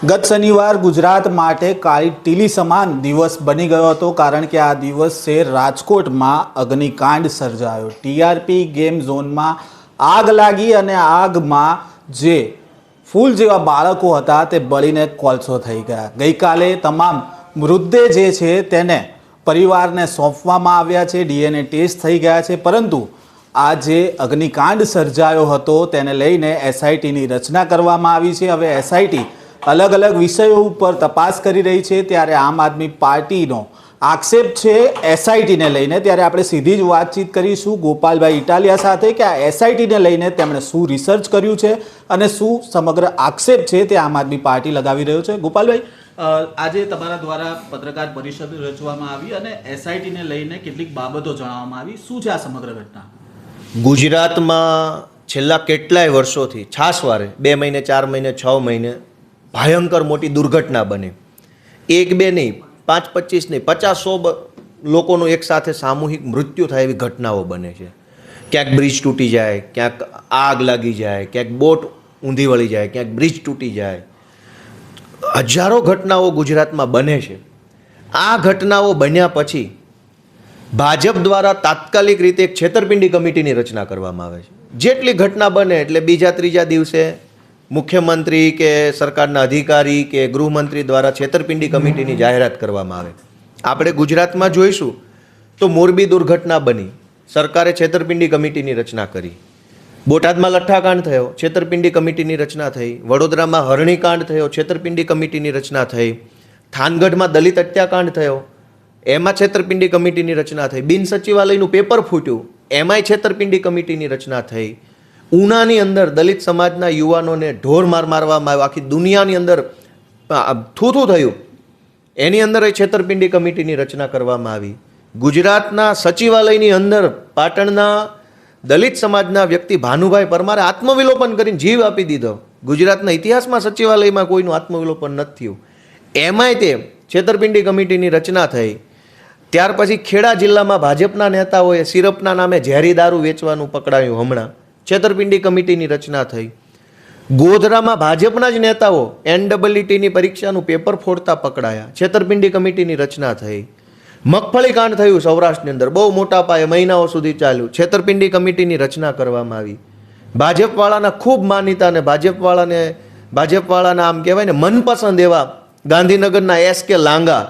ગત શનિવાર ગુજરાત માટે કાળી ટીલી સમાન દિવસ બની ગયો હતો કારણ કે આ દિવસે રાજકોટમાં અગ્નિકાંડ સર્જાયો. ટીઆરપી ગેમ ઝોનમાં આગ લાગી અને આગમાં જે ફૂલ જેવા બાળકો હતા તે બળીને કોલસો થઈ ગયા. ગઈકાલે તમામ મૃતદેહ જે છે તેને પરિવારને સોંપવામાં આવ્યા છે, ડીએનએ ટેસ્ટ થઈ ગયા છે, પરંતુ આ જે અગ્નિકાંડ સર્જાયો હતો તેને લઈને એસઆઈટીની રચના કરવામાં આવી છે. હવે એસઆઈટી અલગ અલગ વિષયો ઉપર તપાસ કરી રહી છે ત્યારે આમ આદમી પાર્ટીનો આક્ષેપ છે એસઆઈટીને લઈને. ત્યારે આપણે સીધી જ વાતચીત કરીશું ગોપાલભાઈ ઇટાલિયા સાથે કે આ એસઆઈટીને લઈને તેમણે શું રિસર્ચ કર્યું છે અને શું સમગ્ર આક્ષેપ છે તે આમ આદમી પાર્ટી લગાવી રહ્યો છે. ગોપાલભાઈ? આજે તમારા દ્વારા પત્રકાર પરિષદ રચવામાં આવી અને એસઆઈટીને લઈને કેટલીક બાબતો જણાવવામાં આવી. શું છે આ સમગ્ર ઘટના? ગુજરાતમાં છેલ્લા કેટલાય વર્ષોથી છાસવારે બે મહિને ચાર મહિને છ મહિને ભયંકર મોટી દુર્ઘટના બને. એક બે નહીં, પાંચ પચીસ નહીં, પચાસ સો લોકોનું એકસાથે સામૂહિક મૃત્યુ થાય એવી ઘટનાઓ બને છે. ક્યાંક બ્રિજ તૂટી જાય, ક્યાંક આગ લાગી જાય, ક્યાંક બોટ ઊંધી વળી જાય, ક્યાંક બ્રિજ તૂટી જાય. હજારો ઘટનાઓ ગુજરાતમાં બને છે. આ ઘટનાઓ બન્યા પછી ભાજપ દ્વારા તાત્કાલિક રીતે એક છેતરપિંડી કમિટીની રચના કરવામાં આવે છે. જેટલી ઘટના બને એટલે બીજા ત્રીજા દિવસે મુખ્યમંત્રી કે સરકારના અધિકારી કે ગૃહમંત્રી દ્વારા છેતરપિંડી કમિટીની જાહેરાત કરવામાં આવે. આપણે ગુજરાતમાં જોઈશું તો મોરબી દુર્ઘટના બની. સરકારે છેતરપિંડી કમિટીની રચના કરી. બોટાદમાં લઠ્ઠાકાંડ થયો, છેતરપિંડી કમિટીની રચના થઈ. વડોદરામાં હરણીકાંડ થયો, છેતરપિંડી કમિટીની રચના થઈ. થાનગઢમાં દલિત હત્યાકાંડ થયો, એમાં છેતરપિંડી કમિટીની રચના થઈ. બિન સચિવાલયનું પેપર ફૂટ્યું, એમાંય છેતરપિંડી કમિટીની રચના થઈ. ઉનાની અંદર દલિત સમાજના યુવાનોને ઢોર માર મારવામાં આવ્યો. આખી દુનિયાની અંદર થૂથું થયું. એની અંદર એ છેતરપિંડી કમિટીની રચના કરવામાં આવી. ગુજરાતના સચિવાલયની અંદર પાટણના દલિત સમાજના વ્યક્તિ ભાનુભાઈ પરમારે આત્મવિલોપન કરીને જીવ આપી દીધો. ગુજરાતના ઇતિહાસમાં સચિવાલયમાં કોઈનું આત્મવિલોપન નથી થયું. એમાંય તે છેતરપિંડી કમિટીની રચના થઈ. ત્યાર પછી ખેડા જિલ્લામાં ભાજપના નેતાઓએ સિરપના નામે ઝેરી દારૂ વેચવાનું પકડાયું હમણાં. છેતરપિંડી કમિટીની રચના થઈ. ગોધરામાં ભાજપના જ નેતાઓ એનડબલઈટીની પરીક્ષાનું પેપર ફોડતા પકડાયા. છેતરપિંડી કમિટીની રચના થઈ. મગફળી કાંડ થયું સૌરાષ્ટ્રની અંદર. બહુ મોટા પાયે મહિનાઓ સુધી ચાલ્યું. છેતરપિંડી કમિટીની રચના કરવામાં આવી. ભાજપવાળાના ખૂબ માન્યતા અને ભાજપવાળાને ભાજપવાળાના આમ કહેવાય ને મનપસંદ એવા ગાંધીનગરના એસ કે લાંગા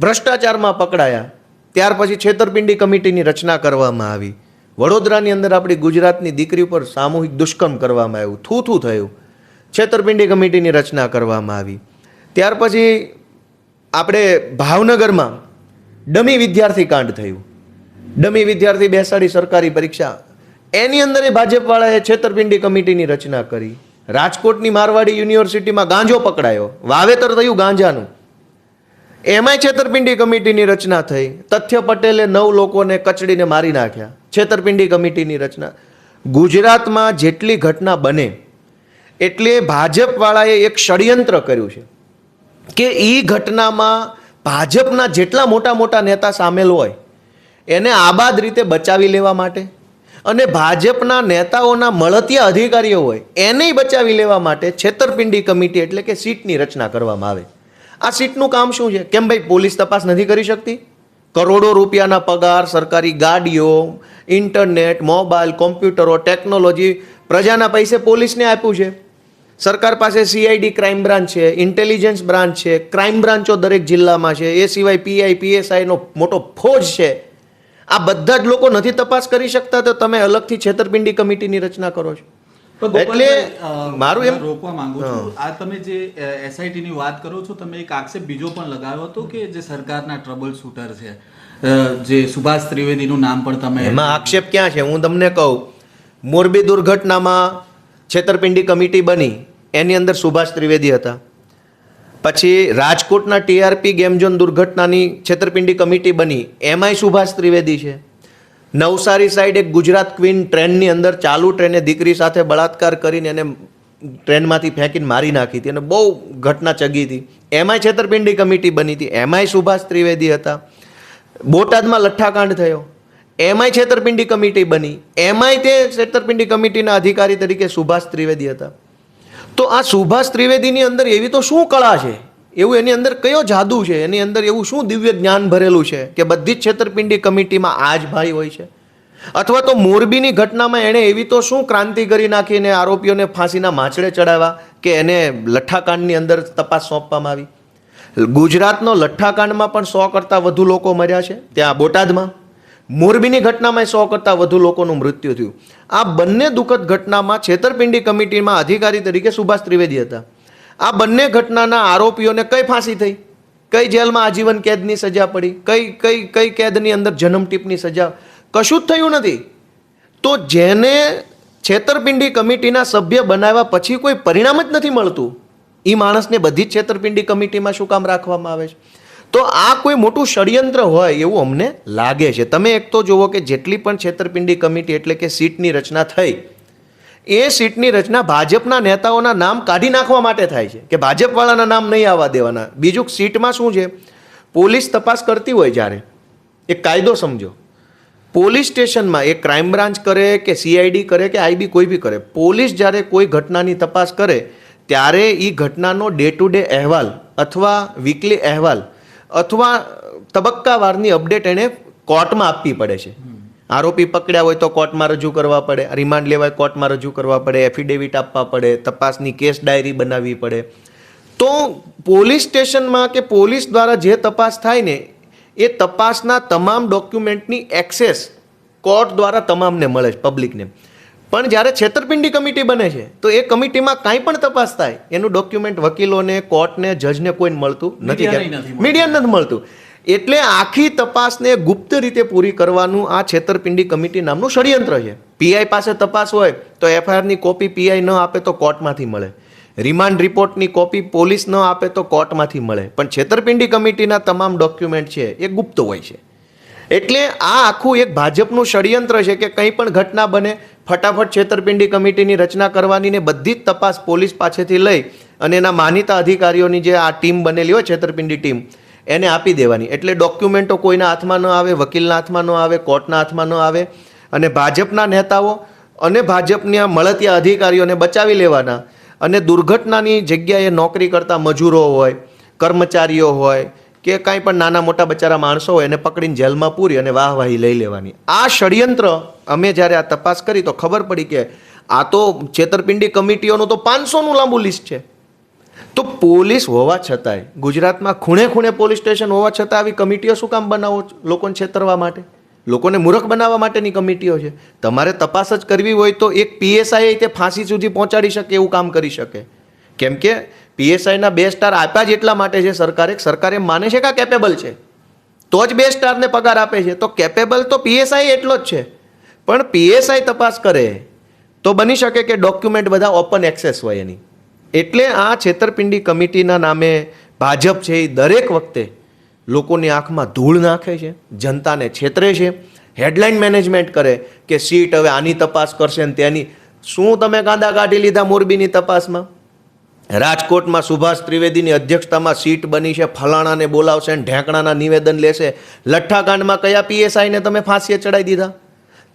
ભ્રષ્ટાચારમાં પકડાયા. ત્યાર પછી છેતરપિંડી કમિટીની રચના કરવામાં આવી. વડોદરાની અંદર આપણી ગુજરાતની દીકરી ઉપર સામૂહિક દુષ્કર્મ કરવામાં આવ્યું, થૂથું થયું. છેતરપિંડી કમિટીની રચના કરવામાં આવી. ત્યાર પછી આપણે ભાવનગરમાં ડમી વિદ્યાર્થી કાંડ થયું. ડમી વિદ્યાર્થી બેસાડી સરકારી પરીક્ષા. એની અંદર એ ભાજપવાળાએ છેતરપિંડી કમિટીની રચના કરી. રાજકોટની મારવાડી યુનિવર્સિટીમાં ગાંજો પકડાયો. વાવેતર થયું ગાંજાનું. એમાંય છેતરપિંડી કમિટીની રચના થઈ. તથ્ય પટેલે નવ લોકોને કચડીને મારી નાખ્યા. છેતરપિંડી કમિટીની રચના. ગુજરાતમાં જેટલી ઘટના બને, એટલે ભાજપવાળાએ એક ષડયંત્ર કર્યું છે કે એ ઘટનામાં ભાજપના જેટલા મોટા મોટા નેતા સામેલ હોય, એને આબાદ રીતે બચાવી લેવા માટે અને ભાજપના નેતાઓના મળતિયા અધિકારીઓ હોય, એને બચાવી લેવા માટે છેતરપિંડી કમિટી એટલે કે સીટની રચના કરવામાં આવે. આ સીટનું કામ શું છે? કેમ ભાઈ પોલીસ તપાસ નથી કરી શકતી? કરોડો રૂપિયાના પગાર, સરકારી ગાડીઓ, ઇન્ટરનેટ, મોબાઈલ, કોમ્પ્યુટરો, ટેકનોલોજી, પ્રજાના પૈસે પોલીસને આપ્યું છે. સરકાર પાસે સીઆઈડી ક્રાઇમ બ્રાન્ચ છે ઇન્ટેલિજન્સ બ્રાન્ચ છે ક્રાઇમ બ્રાન્ચો દરેક જિલ્લામાં છે. એ સિવાય પીઆઈ પીએસઆઈનો મોટો ફોજ છે. આ બધા જ લોકો નથી તપાસ કરી શકતા, તો તમે અલગથી છેતરપિંડી કમિટીની રચના કરો છો. એટલે મારું એમ રોકવા માંગુ છું. આ તમે જે એસઆઈટી ની વાત કરો છો તમે એક આક્ષેપ બીજો પણ લગાવ્યો હતો કે જે સરકારના ટ્રબલ શૂટર છે. જે સુભાષ ત્રિવેદીનું નામ પણ તમે એમાં આક્ષેપ ક્યાં છે? હું તમને કહું. મોરબી દુર્ઘટનામાં છેતરપિંડી કમિટી બની. એની અંદર સુભાષ ત્રિવેદી હતા. પછી રાજકોટના ટીઆરપી ગેમઝોન દુર્ઘટનાની છેતરપિંડી કમિટી બની. એમાંય સુભાષ ત્રિવેદી છે. નવસારી સાઈડ એક ગુજરાત ક્વીન ટ્રેનની અંદર ચાલુ ટ્રેને દીકરી સાથે બળાત્કાર કરીને એને ટ્રેનમાંથી ફેંકીને મારી નાખી હતી અને બહુ ઘટના ચગી હતી. એમાંય છેતરપિંડી કમિટી બની હતી. એમાંય સુભાષ ત્રિવેદી હતા. બોટાદમાં લઠ્ઠાકાંડ થયો. એમાંય છેતરપિંડી કમિટી બની. એમાંય તે છેતરપિંડી કમિટીના અધિકારી તરીકે સુભાષ ત્રિવેદી હતા. તો આ સુભાષ ત્રિવેદીની અંદર એવી તો શું કળા છે? એવું એની અંદર કયો જાદુ છે? એની અંદર એવું શું દિવ્ય જ્ઞાન ભરેલું છે કે બધી જ છેતરપિંડી કમિટીમાં આ જ ભાઈ હોય છે? અથવા તો મોરબીની ઘટનામાં એણે એવી તો શું ક્રાંતિ કરી નાખીને આરોપીઓને ફાંસીના માછડે ચડાવ્યા કે એને લઠ્ઠાકાંડની અંદર તપાસ સોંપવામાં આવી? ગુજરાતનો લઠ્ઠાકાંડમાં પણ સો કરતાં વધુ લોકો મર્યા છે, ત્યાં બોટાદમાં. મોરબીની ઘટનામાં સો કરતાં વધુ લોકોનું મૃત્યુ થયું. આ બંને દુઃખદ ઘટનામાં છેતરપિંડી કમિટીમાં અધિકારી તરીકે સુભાષ ત્રિવેદી હતા. આ બંને ઘટનાના આરોપીઓને કઈ ફાંસી થઈ? કઈ જેલમાં આજીવન કેદની સજા પડી? કઈ કઈ કઈ કેદની અંદર જન્મટીપની સજા? કશું જ થયું નથી. તો જેને છેતરપિંડી કમિટીના સભ્ય બનાવ્યા પછી કોઈ પરિણામ જ નથી મળતું. એ માણસને બધી જ છેતરપિંડી કમિટીમાં શું કામ રાખવામાં આવે છે? તો આ કોઈ મોટું ષડયંત્ર હોય એવું અમને લાગે છે. તમે એક તો જુઓ કે જેટલી પણ છેતરપિંડી કમિટી એટલે કે સીટની રચના થઈ એ સીટની રચના ભાજપના નેતાઓના નામ કાઢી નાખવા માટે થાય છે. કે ભાજપવાળાના નામ નહીં આવવા દેવાના. બીજું સીટમાં શું છે? પોલીસ તપાસ કરતી હોય જ્યારે. એક કાયદો સમજો. પોલીસ સ્ટેશનમાં એ ક્રાઇમ બ્રાન્ચ કરે કે સીઆઈડી કરે કે આઈબી કોઈ બી કરે. પોલીસ જ્યારે કોઈ ઘટનાની તપાસ કરે, ત્યારે એ ઘટનાનો ડે ટુ ડે અહેવાલ અથવા વીકલી અહેવાલ અથવા તબક્કાવારની અપડેટ એણે કોર્ટમાં આપવી પડે છે. આરોપી પકડ્યા હોય તો કોર્ટમાં રજૂ કરવા પડે રિમાન્ડ લેવાય કોર્ટમાં રજૂ કરવા પડે એફિડેવિટ આપવા પડે તપાસની કેસ ડાયરી બનાવવી પડે. તો પોલીસ સ્ટેશનમાં કે પોલીસ દ્વારા જે તપાસ થાય ને એ તપાસના તમામ ડોક્યુમેન્ટની એક્સેસ કોર્ટ દ્વારા તમામને મળે છે પબ્લિકને. પણ જ્યારે છેતરપિંડી કમિટી બને છે તો એ કમિટીમાં કાંઈ પણ તપાસ થાય એનું ડોક્યુમેન્ટ વકીલોને કોર્ટને જજને કોઈને મળતું નથી મીડિયાને નથી મળતું. એટલે આખી તપાસને ગુપ્ત રીતે પૂરી કરવાનું આ છેતરપિંડી કમિટી નામનું ષડયંત્ર છે. પીઆઈ પાસે તપાસ હોય તો એફઆઈઆરની કોપી પીઆઈ ન આપે તો કોર્ટમાંથી મળે. રિમાન્ડ રિપોર્ટની કોપી પોલીસ ન આપે તો કોર્ટમાંથી મળે. પણ છેતરપિંડી કમિટીના તમામ ડોક્યુમેન્ટ છે એ ગુપ્ત હોય છે. એટલે આ આખું એક ભાજપનું ષડયંત્ર છે કે કંઈ પણ ઘટના બને, ફટાફટ છેતરપિંડી કમિટીની રચના કરવાની ને બધી જ તપાસ પોલીસ પાસેથી લઈ અને એના માનીતા અધિકારીઓની જે આ ટીમ બનેલી હોય, છેતરપિંડી ટીમ એને આપી દેવાની. એટલે ડોક્યુમેન્ટો કોઈના હાથમાં ન આવે, વકીલના હાથમાં ન આવે, કોર્ટના હાથમાં ન આવે. અને ભાજપના નેતાઓ અને ભાજપના મળતિયા અધિકારીઓને બચાવી લેવાના. અને દુર્ઘટનાની જગ્યાએ નોકરી કરતા મજૂરો હોય, કર્મચારીઓ હોય કે કાંઈ પણ નાના મોટા બચારા માણસો હોય, એને પકડીને જેલમાં પૂરી અને વાહવાહી લઈ લેવાની. આ ષડયંત્ર અમે જ્યારે આ તપાસ કરી તો ખબર પડી કે આ તો છેતરપિંડી કમિટીઓનું તો પાંચસોનું લાંબુ લિસ્ટ છે. તો પોલીસ હોવા છતાંય, ગુજરાતમાં ખૂણે ખૂણે પોલીસ સ્ટેશન હોવા છતાં આવી કમિટીઓ શું કામ બનાવો લોકોને છેતરવા માટે? લોકોને મૂર્ખ બનાવવા માટેની કમિટીઓ છે. તમારે તપાસ જ કરવી હોય તો એક પીએસઆઈ તે ફાંસી સુધી પહોંચાડી શકે એવું કામ કરી શકે. કેમ કે પીએસઆઈના બે સ્ટાર આપ્યા જ એટલા માટે છે સરકારે સરકારે માને છે કે કેપેબલ છે. તો જ બે સ્ટારને પગાર આપે છે. તો કેપેબલ તો પીએસઆઈ એટલો જ છે. પણ પીએસઆઈ તપાસ કરે તો બની શકે કે ડોક્યુમેન્ટ બધા ઓપન એક્સેસ હોય એની. એટલે આ છેતરપિંડી કમિટીના નામે ભાજપ છે એ દરેક વખતે લોકોની આંખમાં ધૂળ નાખે છે, જનતાને છેતરે છે. હેડલાઇન મેનેજમેન્ટ કરે કે સીટ હવે આની તપાસ કરશે ને તેની શું તમે કાંદા કાઢી લીધા મોરબીની તપાસમાં? રાજકોટમાં સુભાષ ત્રિવેદીની અધ્યક્ષતામાં સીટ બની છે, ફલાણાને બોલાવશે અને ઢેંકણાના નિવેદન લેશે. લઠ્ઠાકાંડમાં કયા પીએસઆઈને તમે ફાંસીએ ચડાવી દીધા?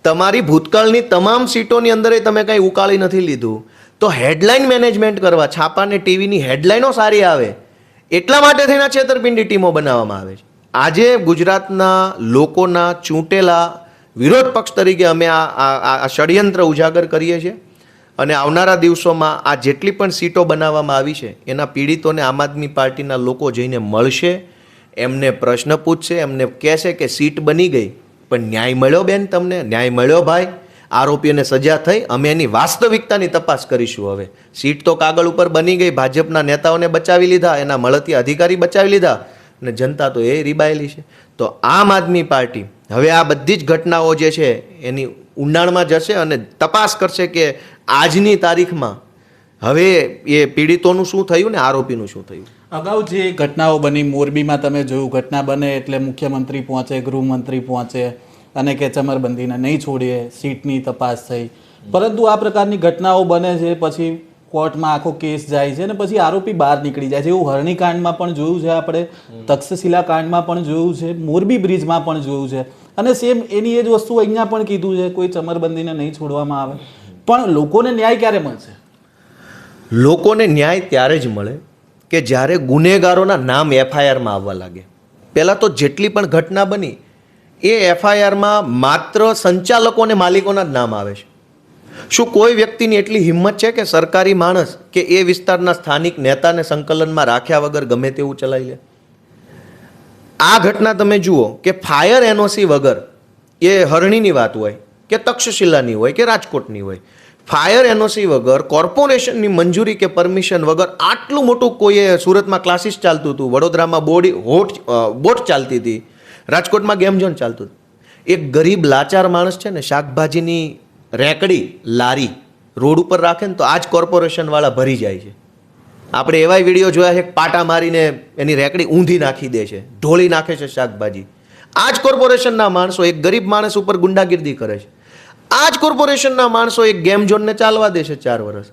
તમારી ભૂતકાળની તમામ સીટોની અંદર તમે કંઈ ઉકાળી નથી લીધું. તો હેડલાઇન મેનેજમેન્ટ કરવા, છાપાને ટીવીની હેડલાઇનો સારી આવે, એટલા માટે થઈને છેતરપિંડી ટીમો બનાવવામાં આવે છે. આજે ગુજરાતના લોકોના ચૂંટેલા વિરોધ પક્ષ તરીકે અમે આ આ ષડયંત્ર ઉજાગર કરીએ છીએ અને આવનારા દિવસોમાં આ જેટલી પણ સીટો બનાવવામાં આવી છે, એના પીડિતોને આમ આદમી પાર્ટીના લોકો જઈને મળશે, એમને પ્રશ્ન પૂછશે, એમને કહેશે કે સીટ બની ગઈ, પણ ન્યાય મળ્યો બેન તમને? ન્યાય મળ્યો ભાઈ? આરોપીઓને સજા થઈ અમે એની વાસ્તવિકતાની તપાસ કરીશું હવે. સીટ તો કાગળ ઉપર બની ગઈ, ભાજપના નેતાઓને બચાવી લીધા, એના મળતી અધિકારી બચાવી લીધા અને જનતા તો એ રીબાયેલી છે. તો આમ આદમી પાર્ટી હવે આ બધી જ ઘટનાઓ જે છે એની ઊંડાણમાં જશે અને તપાસ કરશે કે આજની તારીખમાં હવે એ પીડિતોનું શું થયું ને આરોપીનું શું થયું? અગાઉ જે ઘટનાઓ બની, મોરબીમાં તમે જોયું, ઘટના બને એટલે મુખ્યમંત્રી પહોંચે, ગૃહમંત્રી પહોંચે અને કે ચમરબંધીને નહીં છોડીએ સીટની તપાસ થઈ. પરંતુ આ પ્રકારની ઘટનાઓ બને છે પછી કોર્ટમાં આખો કેસ જાય છે અને પછી આરોપી બહાર નીકળી જાય છે. એવું હરણીકાંડમાં પણ જોયું છે આપણે તક્ષશિલા કાંડમાં પણ જોયું છે મોરબી બ્રિજમાં પણ જોયું છે. અને સેમ એની એ જ વસ્તુ અહીંયા પણ કીધું છે કોઈ ચમરબંધીને નહીં છોડવામાં આવે. પણ લોકોને ન્યાય ક્યારે મળશે? લોકોને ન્યાય ત્યારે જ મળે કે જ્યારે ગુનેગારોના નામ એફઆઈઆરમાં આવવા લાગે. પહેલાં તો જેટલી પણ ઘટના બની એ એફઆઈઆરમાં માત્ર સંચાલકો અને માલિકોના જ નામ આવે છે. શું કોઈ વ્યક્તિની એટલી હિંમત છે કે સરકારી માણસ કે એ વિસ્તારના સ્થાનિક નેતાને સંકલનમાં રાખ્યા વગર ગમે તેવું ચલાવી લે? આ ઘટના તમે જુઓ કે ફાયર એનઓસી વગર એ હરણીની વાત હોય, કે તક્ષશિલાની હોય, કે રાજકોટની હોય, ફાયર એનઓસી વગર, કોર્પોરેશનની મંજૂરી કે પરમિશન વગર આટલું મોટું કોઈએ સુરતમાં ક્લાસીસ ચાલતું હતું. વડોદરામાં બોડી હોટ બોટ ચાલતી હતી. રાજકોટમાં ગેમ ઝોન ચાલતું એક ગરીબ લાચાર માણસ છે ને, શાકભાજીની રેકડી લારી રોડ ઉપર રાખે ને તો આ જ કોર્પોરેશનવાળા ભરી જાય છે. આપણે એવાય વીડિયો જોયા છે પાટા મારીને એની રેકડી ઊંધી નાખી દે છે, ઢોળી નાખે છે શાકભાજી. આ જ કોર્પોરેશનના માણસો, એક ગરીબ માણસ ઉપર ગુંડાગીર્દી કરે છે. આ જ કોર્પોરેશનના માણસો એક ગેમ ઝોનને ચાલવા દે છે ચાર વર્ષ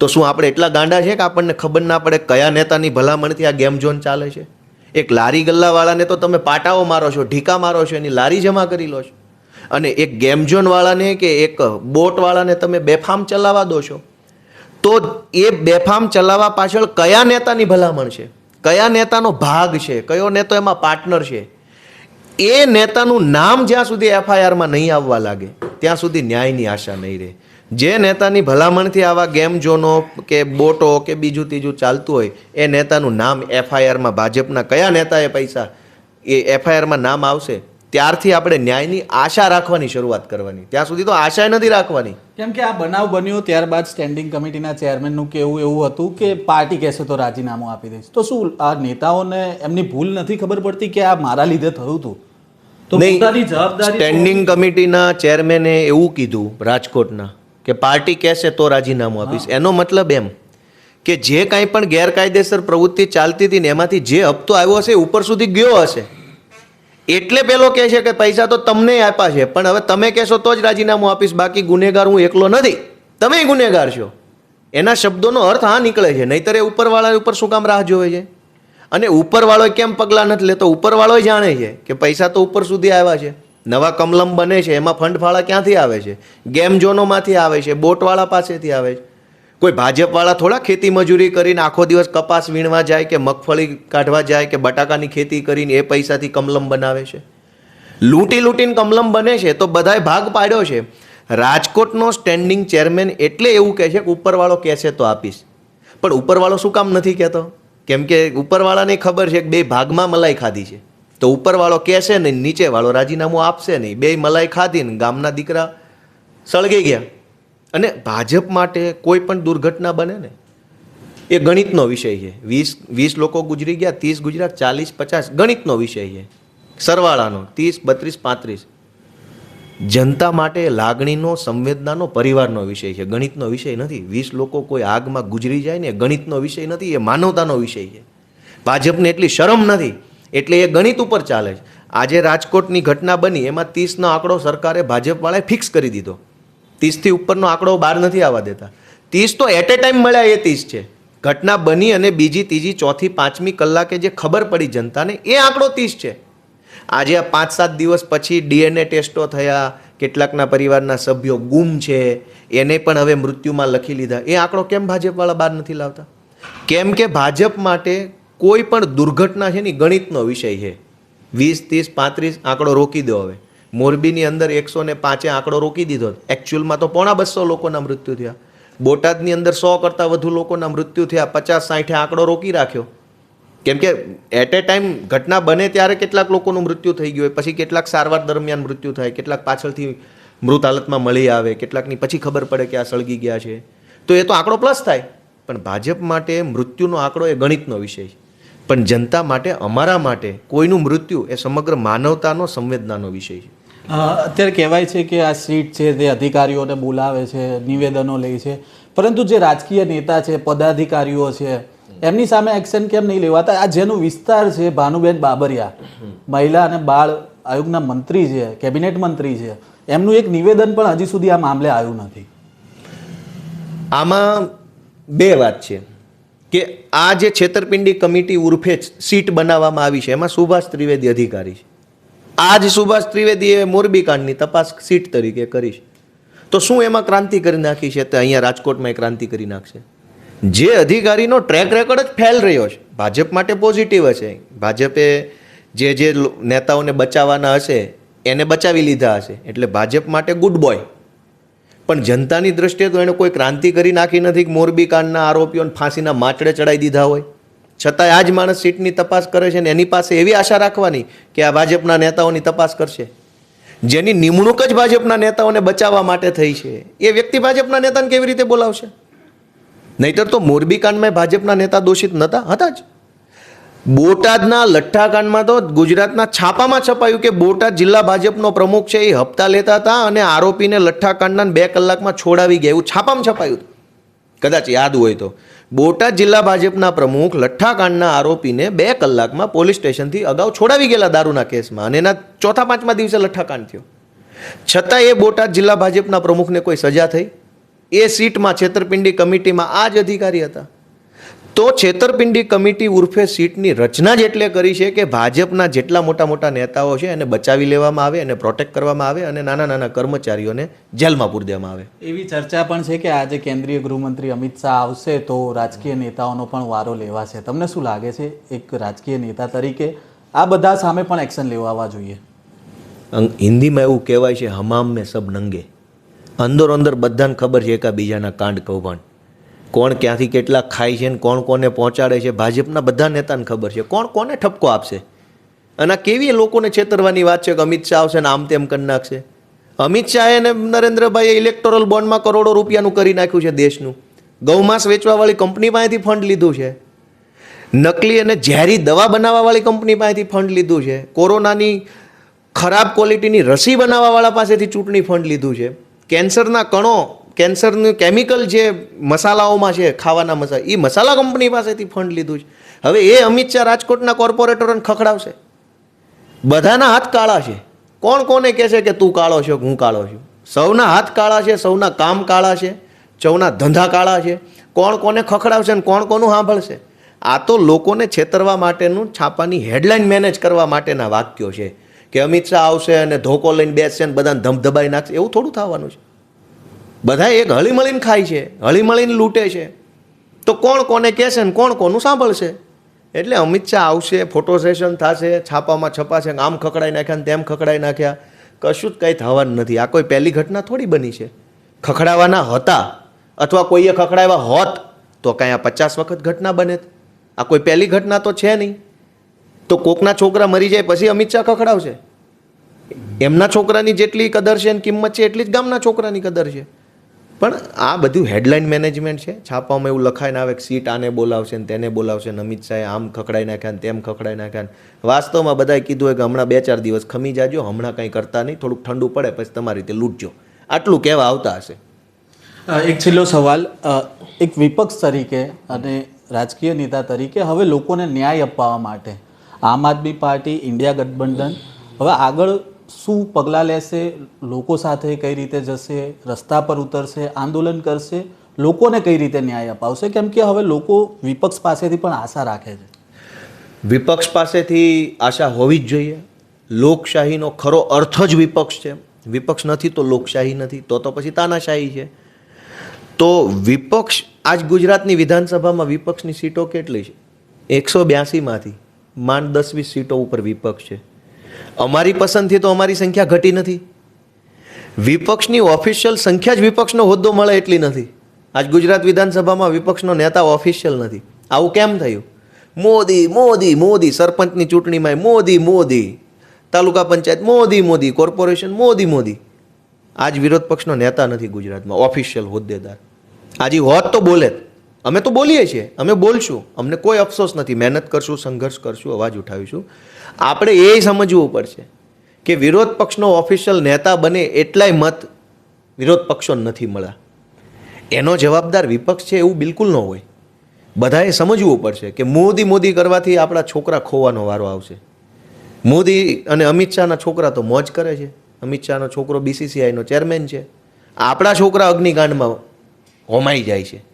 તો શું આપણે એટલા ગાંડા છે કે આપણને ખબર ના પડે કયા નેતાની ભલામણથી આ ગેમ ઝોન ચાલે છે? એક લારી ગલ્લાવાળાને તો તમે પાટાઓ મારો છો, ઢીકા મારો છો, એની લારી જમા કરી લો છો. અને એક ગેમઝોનવાળાને કે એક બોટવાળાને તમે બેફામ ચલાવવા દો છો. તો એ બેફામ ચલાવવા પાછળ કયા નેતાની ભલામણ છે? કયા નેતાનો ભાગ છે? કયો નેતો એમાં પાર્ટનર છે? એ નેતાનું નામ જ્યાં સુધી એફઆઈઆરમાં નહીં આવવા લાગે, ત્યાં સુધી ન્યાયની આશા નહીં રહે. જે નેતાની ભલામણથી આવા ગેમ ઝોનો કે બોટો કે બીજું ત્રીજું ચાલતું હોય એ નેતાનું નામ એફઆઈઆરમાં ભાજપના કયા નેતાએ પૈસા એ એફઆઈઆરમાં નામ આવશે ત્યારથી આપણે ન્યાયની આશા રાખવાની શરૂઆત કરવાની. ત્યાં સુધી તો આશા નથી રાખવાની. કેમ કે આ બનાવ બન્યો ત્યારબાદ સ્ટેન્ડિંગ કમિટીના ચેરમેનનું કેવું એવું હતું કે પાર્ટી કહેશે તો રાજીનામું આપી દઈશ. તો શું આ નેતાઓને એમની ભૂલ નથી ખબર પડતી કે આ મારા લીધે થયું હતું? તો જવાબદારી સ્ટેન્ડિંગ કમિટીના ચેરમેને એવું કીધું રાજકોટના કે પાર્ટી કહેશે તો રાજીનામું આપીશ. એનો મતલબ એમ કે જે કાંઈ પણ ગેરકાયદેસર પ્રવૃત્તિ ચાલતી હતી ને એમાંથી જે હપ્તો આવ્યો હશે એ ઉપર સુધી ગયો હશે. એટલે પેલો કહે છે કે પૈસા તો તમને આપ્યા છે પણ હવે તમે કહેશો તો જ રાજીનામું આપીશ બાકી ગુનેગાર હું એકલો નથી. તમે ગુનેગાર છો. એના શબ્દોનો અર્થ હા નીકળે છે નહીતર એ ઉપરવાળા ઉપર શું કામ રાહ જોવે છે? અને ઉપરવાળો કેમ પગલાં નથી લેતો? ઉપરવાળો જાણે છે કે પૈસા તો ઉપર સુધી આવ્યા છે. નવા કમલમ બને છે, એમાં ફંડ ફાળા ક્યાંથી આવે છે? ગેમ ઝોનોમાંથી આવે છે, બોટવાળા પાસેથી આવે છે. કોઈ ભાજપવાળા થોડા ખેતી મજૂરી કરીને આખો દિવસ કપાસ વીણવા જાય કે મગફળી કાઢવા જાય કે બટાકાની ખેતી કરીને એ પૈસાથી કમલમ બનાવે છે? લૂંટી લૂંટીને કમલમ બને છે, તો બધાએ ભાગ પાડ્યો છે. રાજકોટનો સ્ટેન્ડિંગ ચેરમેન એટલે એવું કહે છે કે ઉપરવાળો કહેશે તો આપીશ. પણ ઉપરવાળો શું કામ નથી કહેતો? કેમ કે ઉપરવાળાને ખબર છે કે બે ભાગમાં મલાઈ ખાધી છે. તો ઉપરવાળો કહેશે નહીં, નીચેવાળો રાજીનામું આપશે નહીં. બે મલાઈ ખાધીને ગામના દીકરા સળગી ગયા. અને ભાજપ માટે કોઈ પણ દુર્ઘટના બને ને, એ ગણિતનો વિષય છે. વીસ વીસ લોકો ગુજરી ગયા, ત્રીસ ગુજરાત, ચાલીસ, પચાસ, ગણિતનો વિષય છે. સરવાળાનો, ત્રીસ, બત્રીસ, પાંત્રીસ. જનતા માટે લાગણીનો, સંવેદનાનો, પરિવારનો વિષય છે. ગણિતનો વિષય નથી. વીસ લોકો કોઈ આગમાં ગુજરી જાય ને ગણિતનો વિષય નથી, એ માનવતાનો વિષય છે. ભાજપને એટલી શરમ નથી. એટલે એ ગણિત ઉપર ચાલે છે. આજે રાજકોટની ઘટના બની, એમાં ત્રીસનો આંકડો સરકારે ભાજપવાળાએ ફિક્સ કરી દીધો. ત્રીસથી ઉપરનો આંકડો બહાર નથી આવવા દેતા. ત્રીસ તો એટ એ ટાઈમ મળ્યા એ ત્રીસ છે. ઘટના બની અને બીજી, ત્રીજી, ચોથી, પાંચમી કલાકે જે ખબર પડી જનતાને, એ આંકડો ત્રીસ છે. આજે આ પાંચ, સાત દિવસ પછી ડીએનએ ટેસ્ટો થયા, કેટલાકના પરિવારના સભ્યો ગુમ છે, એને પણ હવે મૃત્યુમાં લખી લીધા. એ આંકડો કેમ ભાજપવાળા બહાર નથી લાવતા? કેમ કે ભાજપ માટે કોઈ પણ દુર્ઘટના છે ને ગણિતનો વિષય છે. વીસ, ત્રીસ, પાંત્રીસ આંકડો રોકી દો હવે. મોરબીની અંદર એકસો ને પાંચે આંકડો રોકી દીધો. એકચ્યુઅલમાં તો પોણા બસો લોકોના મૃત્યુ થયા. બોટાદની અંદર સો કરતાં વધુ લોકોના મૃત્યુ થયા. પચાસ, સાઠે આંકડો રોકી રાખ્યો. કેમ કે એટ એ ટાઈમ ઘટના બને ત્યારે કેટલાક લોકોનું મૃત્યુ થઈ ગયું હોય. પછી કેટલાક સારવાર દરમિયાન મૃત્યુ થાય. કેટલાક પાછળથી મૃત હાલતમાં મળી આવે. કેટલાકની પછી ખબર પડે કે આ સળગી ગયા છે. તો એ તો આંકડો પ્લસ થાય. પણ ભાજપ માટે મૃત્યુનો આંકડો એ ગણિતનો વિષય છે. પણ જનતા માટે અમારા માટે કોઈનું મૃત્યુ એ સમગ્ર માનવતાનો સંવેદનાનો વિષય છે. અત્યારે કહેવાય છે કે આ સીટ છે તે અધિકારીઓને બોલાવે છે નિવેદનો લે છે પરંતુ જે રાજકીય નેતા છે પદાધિકારીઓ છે એમની સામે એક્શન કેમ નહીં લેવાતા? આ જેનો વિસ્તાર છે ભાનુબેન બાબરિયા મહિલા અને બાળ આયોગના મંત્રી છે કેબિનેટ મંત્રી છે એમનું એક નિવેદન પણ હજી સુધી આ મામલે આવ્યું નથી. આમાં બે વાત છે. કે આ જે છેતરપિંડી કમિટી ઉર્ફે સીટ બનાવવામાં આવી છે, એમાં સુભાષ ત્રિવેદી અધિકારી છે. આ જ સુભાષ ત્રિવેદીએ મોરબી કાંડની તપાસ સીટ તરીકે કરી છે. તો શું એમાં ક્રાંતિ કરી નાખી છે? તો અહીંયા રાજકોટમાં એ ક્રાંતિ કરી નાખશે. જે અધિકારીનો ટ્રેક રેકોર્ડ જ ફેલ રહ્યો છે. ભાજપ માટે પોઝિટિવ હશે ભાજપે જે જે નેતાઓને બચાવવાના હશે, એને બચાવી લીધા હશે. એટલે ભાજપ માટે ગુડ બોય પણ જનતાની દ્રષ્ટિએ તો એણે કોઈ ક્રાંતિ કરી નાખી નથી કે મોરબી કાંડના આરોપીઓને ફાંસીના માચડે ચડાવી દીધા હોય. છતાંય આ જ માણસ સીટની તપાસ કરે છે ને એની પાસે એવી આશા રાખવાની કે આ ભાજપના નેતાઓની તપાસ કરશે. જેની નિમણૂક જ ભાજપના નેતાઓને બચાવવા માટે થઈ છે. એ વ્યક્તિ ભાજપના નેતાને કેવી રીતે બોલાવશે? નહીતર તો મોરબી કાંડમાં ભાજપના નેતા દોષિત નહોતા હતા જ. બોટાદના લઠ્ઠાકાંડમાં તો ગુજરાતના છાપામાં છપાયું કે બોટાદ જિલ્લા ભાજપનો પ્રમુખ છે એ હપ્તા લેતા હતા અને આરોપીને લઠ્ઠાકાંડના બે કલાકમાં છોડાવી ગયા એવું છાપામાં છપાયું કદાચ યાદ હોય તો. બોટાદ જિલ્લા ભાજપના પ્રમુખ લઠ્ઠાકાંડના આરોપીને બે કલાકમાં પોલીસ સ્ટેશનથી અગાઉ છોડાવી ગયેલા દારૂના કેસમાં અને એના ચોથા પાંચમા દિવસે લઠ્ઠાકાંડ થયો. છતાં એ બોટાદ જિલ્લા ભાજપના પ્રમુખને કોઈ સજા થઈ? એ સીટમાં છેતરપિંડી કમિટીમાં આ જ અધિકારી હતા. તો છેતરપિંડી કમિટી ઉર્ફે સીટની રચના જ એટલે કરી છે કે ભાજપના જેટલા મોટા મોટા નેતાઓ છે એને બચાવી લેવામાં આવે અને પ્રોટેક્ટ કરવામાં આવે અને નાના નાના કર્મચારીઓને જેલમાં પૂરી દેવામાં આવે. એવી ચર્ચા પણ છે કે આજે કેન્દ્રીય ગૃહમંત્રી અમિત શાહ આવશે તો રાજકીય નેતાઓનો પણ વારો લેવાશે. તમને શું લાગે છે એક રાજકીય નેતા તરીકે આ બધા સામે પણ એક્શન લેવાવા જોઈએ? હિન્દીમાં એવું કહેવાય છે હમામ મેં સબ નંગે. અંદર અંદર બધાને ખબર છે એકાબીજાના કાંડ કૌભાંડ. કોણ ક્યાંથી કેટલા ખાય છે ને કોણ કોને પહોંચાડે છે, ભાજપના બધા નેતાને ખબર છે. કોણ કોને ઠપકો આપશે? અને આ કેવી લોકોને છેતરવાની વાત છે કે અમિત શાહ આવશે ને આમ તેમ કરી નાખશે? અમિત શાહે અને નરેન્દ્રભાઈએ ઇલેક્ટોરલ બોન્ડમાં કરોડો રૂપિયાનું કરી નાખ્યું છે દેશનું. ગૌમાંસ વેચવાવાળી કંપની પાસેથી ફંડ લીધું છે. નકલી અને ઝેરી દવા બનાવવાવાળી કંપની પાસેથી ફંડ લીધું છે. કોરોનાની ખરાબ ક્વોલિટીની રસી બનાવવાવાળા પાસેથી ચૂંટણી ફંડ લીધું છે. કેન્સરના કણો કેન્સરનું કેમિકલ જે મસાલાઓમાં છે, ખાવાના મસાલા એ મસાલા કંપની પાસેથી ફંડ લીધું છે. હવે એ અમિત શાહ રાજકોટના કોર્પોરેટરોને ખખડાવશે. બધાના હાથ કાળા છે. કોણ કોને કહે છે કે તું કાળો છો, હું કાળો છું? સૌના હાથ કાળા છે, સૌના કામ કાળા છે, સૌના ધંધા કાળા છે. કોણ કોને ખખડાવશે ને કોણ કોનું સાંભળશે? આ તો લોકોને છેતરવા માટેનું છાપાની હેડલાઇન મેનેજ કરવા માટેના વાક્યો છે કે અમિત શાહ આવશે અને ધોકો લઈને બેસશે અને બધાને ધમધબાઈ નાખશે. એવું થોડું થવાનું છે. બધા એક હળીમળીને ખાય છે, હળીમળીને લૂંટે છે. તો કોણ કોને કહેશે ને કોણ કોનું સાંભળશે? એટલે અમિત શાહ આવશે ફોટો સેશન થશે, છાપામાં છપાશે, આમ ખકડાઈ નાખ્યા ને તેમ ખકડાઈ નાખ્યા. કશું જ કંઈ થવાનું નથી. આ કોઈ પહેલી ઘટના થોડી બની છે. ખખડાવાના હતા અથવા કોઈએ ખખડાવ્યા હોત, તો કાંઈ આ પચાસ વખત ઘટના બને આ કોઈ પહેલી ઘટના તો છે નહીં. તો કોકના છોકરા મરી જાય પછી અમિત શાહ ખખડાવશે? એમના છોકરાની જેટલી કદર છે અને કિંમત છે, એટલી જ ગામના છોકરાની કદર છે. પણ આ બધું હેડલાઇન મેનેજમેન્ટ છે. છાપામાં એવું લખાઈને આવે કે સીટ આને બોલાવશે ને તેને બોલાવશે ને અમિત શાહે આમ ખખડાઈ નાખ્યા ને તેમ ખખડાઈ નાખ્યા વાસ્તવમાં બધાએ કીધું હોય કે હમણાં બે ચાર દિવસ ખમી જાજો, હમણાં કંઈ કરતા નહીં, થોડુંક ઠંડુ પડે, પછી તમારી રીતે લૂંટજો. આટલું કહેવા આવતા હશે. એક છેલ્લો સવાલ. એક વિપક્ષ તરીકે અને રાજકીય નેતા તરીકે હવે લોકોને ન્યાય અપાવવા માટે આમ આદમી પાર્ટી, ઇન્ડિયા ગઠબંધન, હવે આગળ શું પગલાં લેશે, લોકો સાથે કઈ રીતે જશે, રસ્તા પર ઉતરશે, આંદોલન કરશે, લોકોને કઈ રીતે ન્યાય અપાવશે? કેમ કે હવે લોકો વિપક્ષ પાસેથી પણ આશા રાખે છે. વિપક્ષ પાસેથી આશા હોવી જ જોઈએ. લોકશાહીનો ખરો અર્થ જ વિપક્ષ છે. વિપક્ષ નથી તો લોકશાહી નથી. તો તો પછી તાનાશાહી છે. તો વિપક્ષ આજ ગુજરાતની વિધાનસભામાં વિપક્ષની સીટો કેટલી છે? એકસો બ્યાસીમાંથી માંડ દસ વીસ સીટો ઉપર વિપક્ષ છે. અમારી પસંદથી તો અમારી સંખ્યા ઘટી નથી. વિપક્ષની ઓફિશિયલ સંખ્યા જ વિપક્ષનો હોદ્દો મળે એટલી નથી. આજ ગુજરાત વિધાનસભામાં વિપક્ષનો નેતા ઓફિશિયલ નથી. આવું કેમ થયું? મોદી મોદી મોદી, સરપંચની ચૂંટણીમાં મોદી મોદી. તાલુકા પંચાયત મોદી મોદી. કોર્પોરેશન મોદી મોદી. આજ વિરોધ પક્ષનો નેતા નથી ગુજરાતમાં ઓફિશિયલ હોદ્દેદાર. આજે હોત તો બોલે જ. અમે તો બોલીએ છીએ, અમે બોલશું. અમને કોઈ અફસોસ નથી. મહેનત કરશું, સંઘર્ષ કરશું, અવાજ ઉઠાવીશું. આપણે એ સમજવું પડશે કે વિરોધ પક્ષનો ઓફિશિયલ નેતા બને એટલાય મત વિરોધ પક્ષો નથી મળ્યા. એનો જવાબદાર વિપક્ષ છે એવું બિલકુલ ન હોય. બધાએ સમજવું પડશે કે મોદી મોદી કરવાથી આપણા છોકરા ખોવાનો વારો આવશે. મોદી અને અમિત શાહના છોકરા તો મોજ કરે છે. અમિત શાહનો છોકરો બીસીસીઆઈનો ચેરમેન છે. આપણા છોકરા અગ્નિકાંડમાં હોમાઈ જાય છે.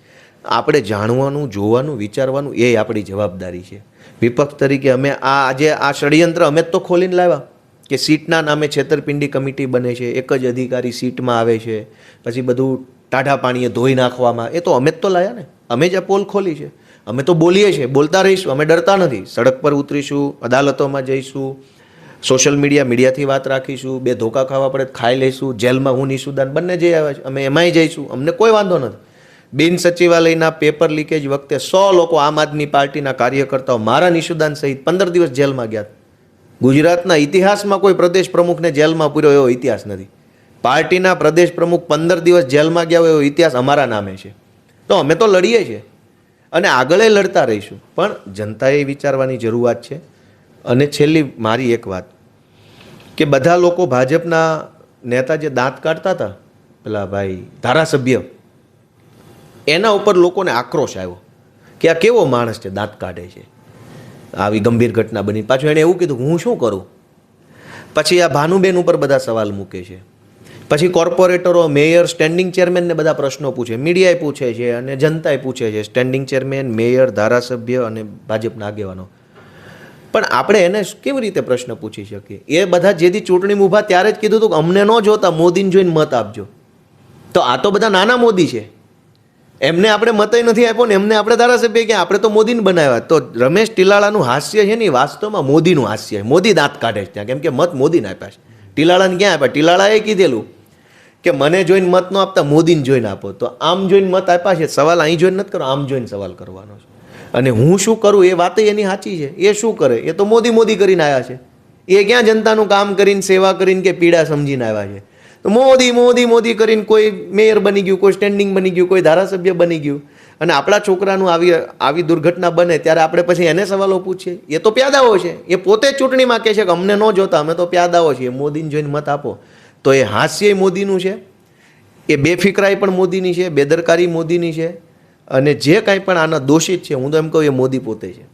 આપણે જાણવાનું, જોવાનું, વિચારવાનું એ આપણી જવાબદારી છે. વિપક્ષ તરીકે અમે આ આજે આ ષડયંત્ર અમે જ તો ખોલીને લાવ્યા કે સીટના નામે છેતરપિંડી કમિટી બને છે, એક જ અધિકારી સીટમાં આવે છે, પછી બધું ટાઢા પાણીએ ધોઈ નાખવામાં. એ તો અમે જ તો લાયા ને. અમે જ આ પોલ ખોલી છે. અમે તો બોલીએ છીએ, બોલતા રહીશું, અમે ડરતા નથી. સડક પર ઉતરીશું, અદાલતોમાં જઈશું, સોશિયલ મીડિયા, મીડિયાથી વાત રાખીશું, બે ધોકા ખાવા પડે ખાઈ લઈશું, જેલમાં હું નિશુદાન બંને જઈ આવ્યા છે. અમે એમાંય જઈશું. અમને કોઈ વાંધો નથી. બિન સચિવાલયના પેપર લીકેજ વખતે સો લોકો આમ આદમી પાર્ટીના કાર્યકર્તાઓ મારા નિશુદાન સહિત પંદર દિવસ જેલમાં ગયા. ગુજરાતના ઇતિહાસમાં કોઈ પ્રદેશ પ્રમુખને જેલમાં પૂર્યો એવો ઇતિહાસ નથી. પાર્ટીના પ્રદેશ પ્રમુખ પંદર દિવસ જેલમાં ગયા હોય એવો ઇતિહાસ અમારા નામે છે. તો અમે તો લડીએ છીએ. અને આગળ લડતા રહીશું. પણ જનતાએ વિચારવાની જરૂરિયાત છે. અને છેલ્લી મારી એક વાત. કે બધા લોકો ભાજપના નેતા જે દાંત કાઢતા હતા, પેલા ભાઈ ધારાસભ્ય એના ઉપર લોકોને આક્રોશ આવ્યો કે આ કેવો માણસ છે, દાંત કાઢે છે. આવી ગંભીર ઘટના બની. પાછું એણે એવું કીધું હું શું કરું? પછી આ ભાનુબેન ઉપર બધા સવાલ મૂકે છે. પછી કોર્પોરેટરો, મેયર, સ્ટેન્ડિંગ ચેરમેનને બધા પ્રશ્નો પૂછે. મીડિયાએ પૂછે છે અને જનતાએ પૂછે છે, સ્ટેન્ડિંગ ચેરમેન, મેયર, ધારાસભ્ય અને ભાજપના આગેવાનો. પણ આપણે એને કેવી રીતે પ્રશ્ન પૂછી શકીએ? એ બધા જેથી ચૂંટણીમાં ઊભા ત્યારે જ કીધું હતું કે અમને ન જોતા, મોદીને જોઈને મત આપજો. તો આ તો બધા નાના મોદી છે. એમને આપણે મતય નથી આપ્યો ને એમને આપણે ધારાસભ્ય કે આપણે તો મોદીને બનાવ્યા. તો રમેશ ટીલાળાનું હાસ્ય છે ને વાસ્તવમાં મોદીનું હાસ્ય છે. મોદી દાંત કાઢે છે ત્યાં. કેમ કે મત મોદીને આપ્યા છે. ટીલાળાને ક્યાં આપ્યા? ટીલાળાએ કીધેલું કે મને જોઈને મત ન આપતા મોદીને જોઈને આપો. તો આમ જોઈને મત આપ્યા છે. સવાલ અહીં જોઈને નથી કરો, આમ જોઈને સવાલ કરવાનો છે. અને હું શું કરું? એ વાત એની સાચી છે. એ શું કરે? એ તો મોદી મોદી કરીને આવ્યા છે. એ ક્યાં જનતાનું કામ કરીને, સેવા કરીને કે પીડા સમજીને આવ્યા છે? મોદી મોદી મોદી કરીને કોઈ મેયર બની ગયું, કોઈ સ્ટેન્ડિંગ બની ગયું, કોઈ ધારાસભ્ય બની ગયું. અને આપણા છોકરાનું આવી આવી દુર્ઘટના બને ત્યારે આપણે પછી એને સવાલો પૂછીએ. એ તો પ્યાદાઓ છે. એ પોતે ચૂંટણીમાં કહે છે કે અમને ન જોતા, અમે તો પ્યાદાઓ છીએ. મોદીને જોઈને મત આપો. તો એ હાસ્ય મોદીનું છે. એ બેફિકરાઈ પણ મોદીની છે, બેદરકારી મોદીની છે. અને જે કાંઈ પણ આના દોષિત છે, હું તો એમ કહું એ મોદી પોતે છે.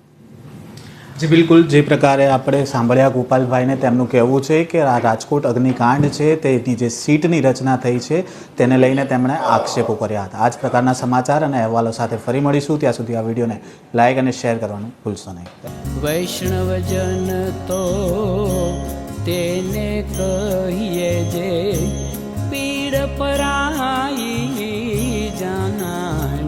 જી, બિલકુલ. જે પ્રકારે આપણે સાંભળ્યા ગોપાલભાઈને તેમનું કહેવું છે કે આ રાજકોટ અગ્નિકાંડ છે તેની જે સીટની રચના થઈ છે તેને લઈને તેમણે આક્ષેપો કર્યા હતા. આ જ પ્રકારના સમાચાર અને અહેવાલો સાથે ફરી મળીશું. ત્યાં સુધી આ વિડીયોને લાઇક અને શેર કરવાનું ભૂલશો નહીં. વૈષ્ણવજન તો તેને કહીએ જે પીડ પરાઈ જાના